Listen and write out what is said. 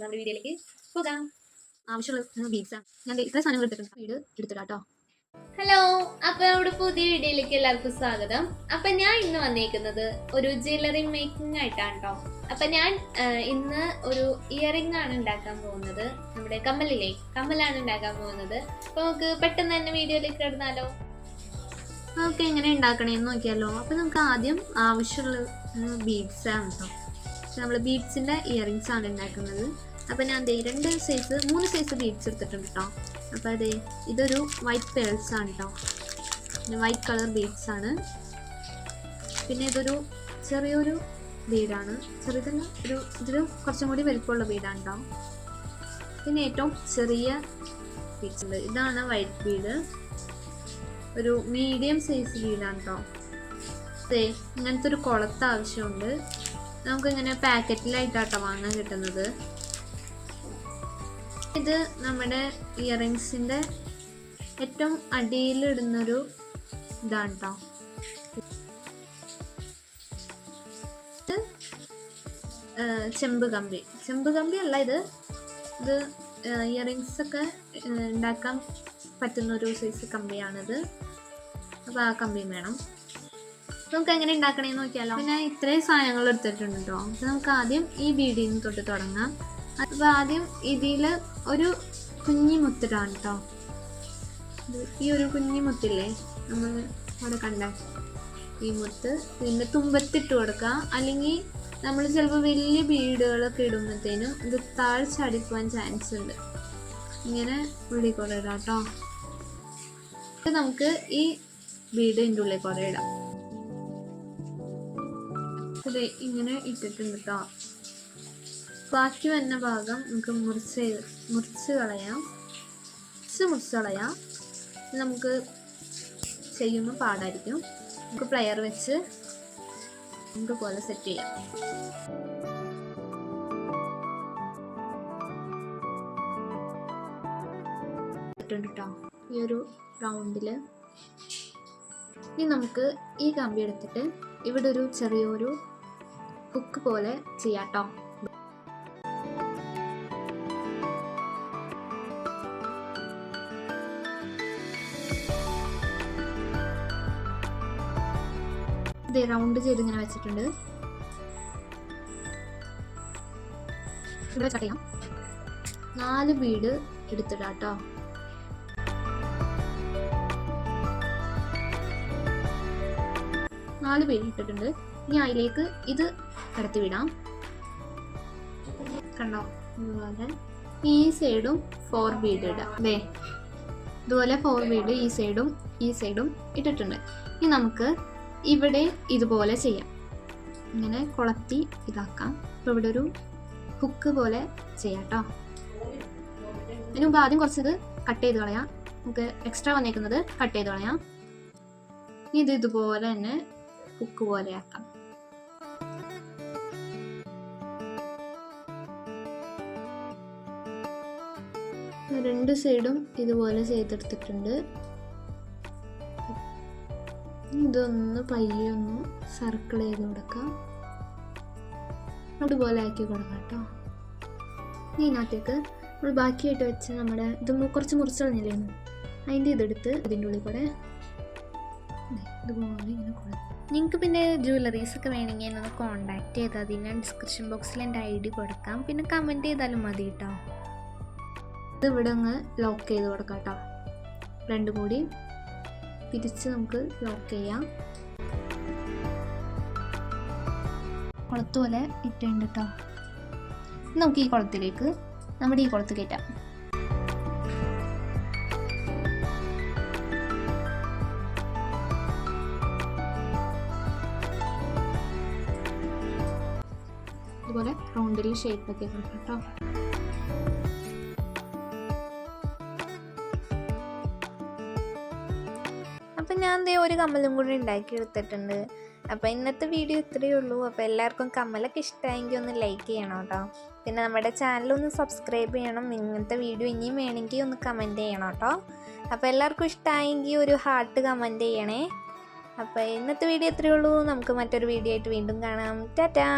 നമ്മുടെ വീഡിയോയിലേക്ക് പോകാം. ആവശ്യമുള്ള ബീഡ്സാണ് ഞാൻ ഇത്ര സാധനങ്ങൾ എടുത്തിട്ടുണ്ട്. വീട് എടുത്തിടാട്ടോ. ഹലോ അപ്പൊ നമ്മുടെ പുതിയ വീഡിയോയിലേക്ക് എല്ലാവർക്കും സ്വാഗതം. അപ്പൊ ഞാൻ ഇന്ന് വന്നേക്കുന്നത് ഒരു ജ്വല്ലറി മേക്കിംഗ് ആയിട്ടാണ് കേട്ടോ അപ്പൊ ഞാൻ ഇന്ന് ഒരു ഇയറിംഗ് ആണ് ഉണ്ടാക്കാൻ പോകുന്നത്. നമ്മുടെ കമ്മലില്ലേ കമ്മലാണ് ഉണ്ടാക്കാൻ പോകുന്നത്. അപ്പൊ നമുക്ക് പെട്ടെന്ന് തന്നെ വീഡിയോയിലേക്ക് കിടന്നാലോ? നമുക്ക് എങ്ങനെ ഉണ്ടാക്കണേന്ന് നോക്കിയാലോ. അപ്പൊ നമുക്ക് ആദ്യം ആവശ്യമുള്ള ബീഡ്സ് ആണ് കേട്ടോ നമ്മൾ ബീഡ്സിന്റെ ഇയറിങ്സ് ആണ് ഉണ്ടാക്കുന്നത്. അപ്പോൾ ഞാൻ ദേ രണ്ട് സൈസ് മൂന്ന് സൈസ് ബീഡ്സ് എടുത്തിട്ടുണ്ട് കേട്ടോ അപ്പോൾ അതെ ഇതൊരു വൈറ്റ് പേൾസ് ആണ് കേട്ടോ വൈറ്റ് കളർ ബീഡ്സ് ആണ്. പിന്നെ ഇതൊരു ചെറിയൊരു ബീഡാണ് ചെറുതല്ല ഒരു ഇതൊരു കുറച്ചും കൂടി വലിപ്പമുള്ള ബീഡാണ് കേട്ടോ പിന്നെ ഏറ്റവും ചെറിയ ബീഡ്സ് ഉണ്ട്. ഇതാണ് വൈറ്റ് ബീഡ് ഒരു മീഡിയം സൈസ് ബീഡാണ് കേട്ടോ അതെ ഇങ്ങനത്തെ ഒരു കുളത്ത് ആവശ്യമുണ്ട്. നമുക്കിങ്ങനെ പാക്കറ്റിലായിട്ടാട്ടോ വാങ്ങാൻ കിട്ടുന്നത്. ഇത് നമ്മുടെ ഇയറിങ്സിന്റെ ഏറ്റവും അടിയിലിടുന്നൊരു ഇതാണ് കേട്ടോ ചെമ്പ് കമ്പി. ചെമ്പ് കമ്പി അല്ല ഇത് ഇത് ഇയറിങ്സ് ഒക്കെ ഉണ്ടാക്കാൻ പറ്റുന്ന ഒരു സൈസ് കമ്പിയാണിത്. അപ്പോൾ ആ കമ്പിയും വേണം. നമുക്ക് എങ്ങനെ ഉണ്ടാക്കണേന്ന് നോക്കിയാലോ. ഞാൻ ഇത്രയും സാധനങ്ങൾ എടുത്തിട്ടുണ്ട് കേട്ടോ അപ്പോൾ നമുക്ക് ആദ്യം ഈ ബീഡിയിൽ നിന്ന് തൊട്ട് തുടങ്ങാം. അപ്പോൾ ആദ്യം ഇതിൽ ഒരു കുഞ്ഞി മുത്തിടാണ് കേട്ടോ ഈ ഒരു കുഞ്ഞി മുത്തില്ലേ? നമ്മൾ അവിടെ കണ്ട. ഈ മുത്ത് പിന്നെ തുമ്പത്തിട്ട് കൊടുക്കുക അല്ലെങ്കിൽ നമ്മൾ ചിലപ്പോൾ വലിയ ബീഡുകളൊക്കെ ഇടുമ്പോഴത്തേനും ഇത് താഴെ ചടിക്കുവാൻ ചാൻസ് ഉണ്ട്. ഇങ്ങനെ ഉള്ളിൽ കുറെ ഇടാം കേട്ടോ ഇപ്പൊ നമുക്ക് ഈ ബീഡ് ഇതിന്റെ ഉള്ളിൽ കുറെ ഇടാം. ഇങ്ങനെ ഇട്ടിട്ടുണ്ട് കേട്ടോ ബാക്കി വരുന്ന ഭാഗം നമുക്ക് മുറിച്ച് മുറിച്ച് കളയാം. മുറിച്ച് മുറിച്ച് കളയാം. നമുക്ക് ചെയ്യുമ്പോൾ പാടായിരിക്കും. നമുക്ക് പ്ലെയർ വെച്ച് നമുക്ക് പോലെ സെറ്റ് ചെയ്യാം. കേട്ടോ ഈ ഒരു റൗണ്ടിൽ ഇനി നമുക്ക് ഈ കമ്പി എടുത്തിട്ട് ഇവിടെ ഒരു ചെറിയൊരു ഹുക്ക് പോലെ ചെയ്യാം കേട്ടോ ഇത് റൗണ്ട് ചെയ്ത് ഇങ്ങനെ വെച്ചിട്ടുണ്ട്. ഇവിടെ ചെയ്യാം. നാല് ബീഡ് എടുത്തിടാം കേട്ടോ നാല് പേര് ഇട്ടിട്ടുണ്ട്. ഇനി അതിലേക്ക് ഇത് കടത്തി വിടാം. കണ്ടോ? അതുപോലെ ഈ സൈഡും ഫോർ ബീഡ് ഇടാം. അല്ലേ ഇതുപോലെ ഫോർ ബീഡ് ഈ സൈഡും ഈ സൈഡും ഇട്ടിട്ടുണ്ട്. ഇനി നമുക്ക് ഇവിടെ ഇതുപോലെ ചെയ്യാം. ഇങ്ങനെ കുളത്തി ഇതാക്കാം. അപ്പോൾ ഇവിടെ ഒരു ഹുക്ക് പോലെ ചെയ്യാം കേട്ടോ അതിന് മുമ്പ് ആദ്യം കുറച്ചത് കട്ട് ചെയ്ത് കളയാം. നമുക്ക് എക്സ്ട്രാ വന്നേക്കുന്നത് കട്ട് ചെയ്ത് കളയാം. ഇത് ഇതുപോലെ തന്നെ ഹുക്ക് പോലെ ആക്കാം. രണ്ട് സൈഡും ഇതുപോലെ ചെയ്തെടുത്തിട്ടുണ്ട്. ഇതൊന്ന് പയ്യെ ഒന്ന് സർക്കിൾ ചെയ്ത് കൊടുക്കാം. അതുപോലെ ആക്കി കൊടുക്കാം കേട്ടോ. ഇതിനകത്തേക്ക് നമ്മൾ ബാക്കിയായിട്ട് വെച്ച് നമ്മുടെ ഇത് കുറച്ച് മുറിച്ച് കളഞ്ഞില്ലായിരുന്നു അതിന്റെ ഇതെടുത്ത് ഇതിന്റെ ഉള്ളിൽ കൂടെ ഇതുപോലെ ഇങ്ങനെ കൊടുക്കും നിങ്ങൾക്ക് പിന്നെ ജ്വല്ലറീസ് ഒക്കെ വേണമെങ്കിൽ എന്നെ ഒന്ന് കോൺടാക്ട് ചെയ്താൽ മതി ഞാൻ ഡിസ്ക്രിപ്ഷൻ ബോക്സിൽ എന്റെ ഐ ഡി കൊടുക്കാം. പിന്നെ കമന്റ് ചെയ്താലും മതി കേട്ടോ. ഇത് ഇവിടെ അങ്ങ് ലോക്ക് ചെയ്ത് കൊടുക്കാം കേട്ടോ. രണ്ടും കൂടി. തിരിച്ച് നമുക്ക് ലോക്ക് ചെയ്യാം. കുളത്ത് പോലെ ഇട്ടുണ്ട് കേട്ടോ നമുക്ക് ഈ കുളത്തിലേക്ക് നമ്മുടെ ഈ കുളത്ത് കയറ്റാം. ഇതുപോലെ റൗണ്ടിൽ ഷേപ്പൊക്കെ കൊടുക്കാം കേട്ടോ അപ്പം ഞാൻ ദേ ഒരു കമ്മലും കൂടി ഉണ്ടാക്കി എടുത്തിട്ടുണ്ട്. അപ്പോൾ ഇന്നത്തെ വീഡിയോ ഇത്രയേ ഉള്ളൂ. അപ്പോൾ എല്ലാവർക്കും കമ്മലൊക്കെ ഇഷ്ടമായെങ്കിൽ ഒന്ന് ലൈക്ക് ചെയ്യണം കേട്ടോ പിന്നെ നമ്മുടെ ചാനൽ ഒന്ന് സബ്സ്ക്രൈബ് ചെയ്യണം. ഇങ്ങനത്തെ വീഡിയോ ഇനിയും വേണമെങ്കിൽ ഒന്ന് കമന്റ് ചെയ്യണം കേട്ടോ അപ്പോൾ എല്ലാവർക്കും ഇഷ്ടമായെങ്കിൽ ഒരു ഹാർട്ട് കമന്റ് ചെയ്യണേ. അപ്പോൾ ഇന്നത്തെ വീഡിയോ ഇത്രയേ ഉള്ളൂ. നമുക്ക് മറ്റൊരു വീഡിയോ ആയിട്ട് വീണ്ടും കാണാം. ടാറ്റാ!